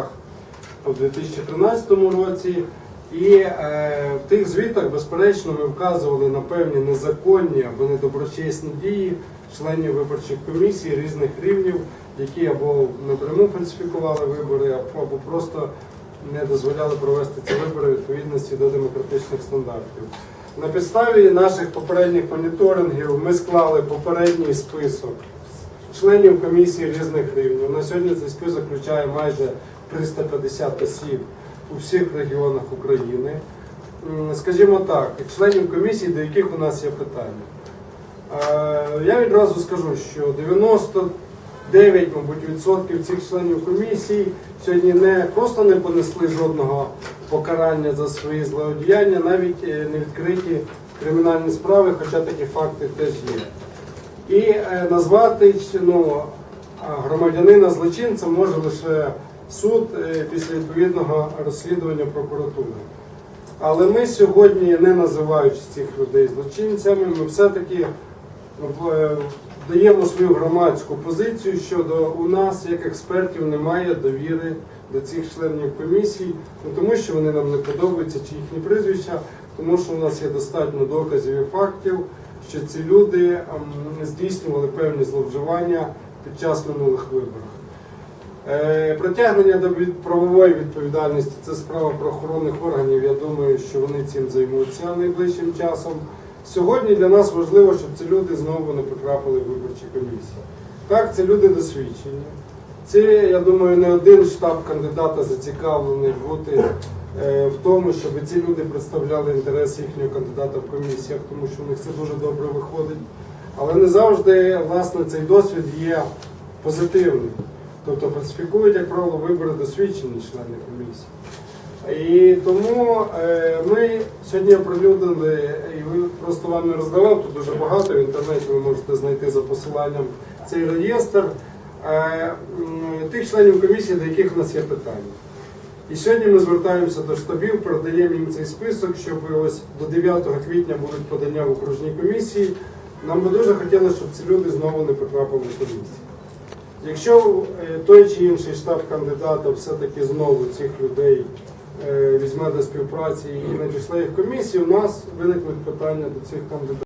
виборах у 2013 році. І е, в тих звітах, безперечно, ми вказували на певні незаконні або недоброчесні дії членів виборчих комісій різних рівнів, які або напряму фальсифікували вибори, або просто не дозволяли провести ці вибори відповідності до демократичних стандартів. На підставі наших попередніх моніторингів ми склали попередній список членів комісії різних рівнів. На сьогодні цей список включає майже 350 осіб у всіх регіонах України. Скажімо так, членів комісії, до яких у нас є питання. Я відразу скажу, що 99, мабуть, відсотків цих членів комісії сьогодні не просто не понесли жодного покарання за свої злодіяння, навіть е, не відкриті кримінальні справи, хоча такі факти теж є. І е, назвати ну, громадянина злочинцем може лише суд е, після відповідного розслідування прокуратури. Але ми сьогодні, не називаючи цих людей злочинцями, ми все-таки е, даємо свою громадську позицію щодо у нас, як експертів, немає довіри до цих членів комісій, ну, тому що вони нам не подобаються, чи їхні прізвища, тому що у нас є достатньо доказів і фактів, що ці люди ем, здійснювали певні зловживання під час минулих виборів. Е, Притягнення до правової відповідальності це справа правоохоронних органів. Я думаю, що вони цим займуться найближчим часом. Сьогодні для нас важливо, щоб ці люди знову не потрапили в виборчі комісії. Так, це люди досвідчені. Це, я думаю, не один штаб кандидата зацікавлений бути е, в тому, щоб ці люди представляли інтереси їхнього кандидата в комісіях, тому що в них це дуже добре виходить. Але не завжди власне цей досвід є позитивним. Тобто фальсифікують, як правило, вибори досвідчені члени комісії. І тому е, ми сьогодні оприлюднили, і ви просто вам не роздавав, тут дуже багато, в інтернеті ви можете знайти за посиланням цей реєстр е, тих членів комісії, до яких у нас є питання. І сьогодні ми звертаємося до штабів, передаємо їм цей список, щоб ось до 9 квітня будуть подання в окружній комісії. Нам би дуже хотілося, щоб ці люди знову не потрапили в комісію. Якщо е, той чи інший штаб кандидата все-таки знову цих людей е, візьме до співпраці і надійшли їх комісії, у нас виникнуть питання до цих кандидатів.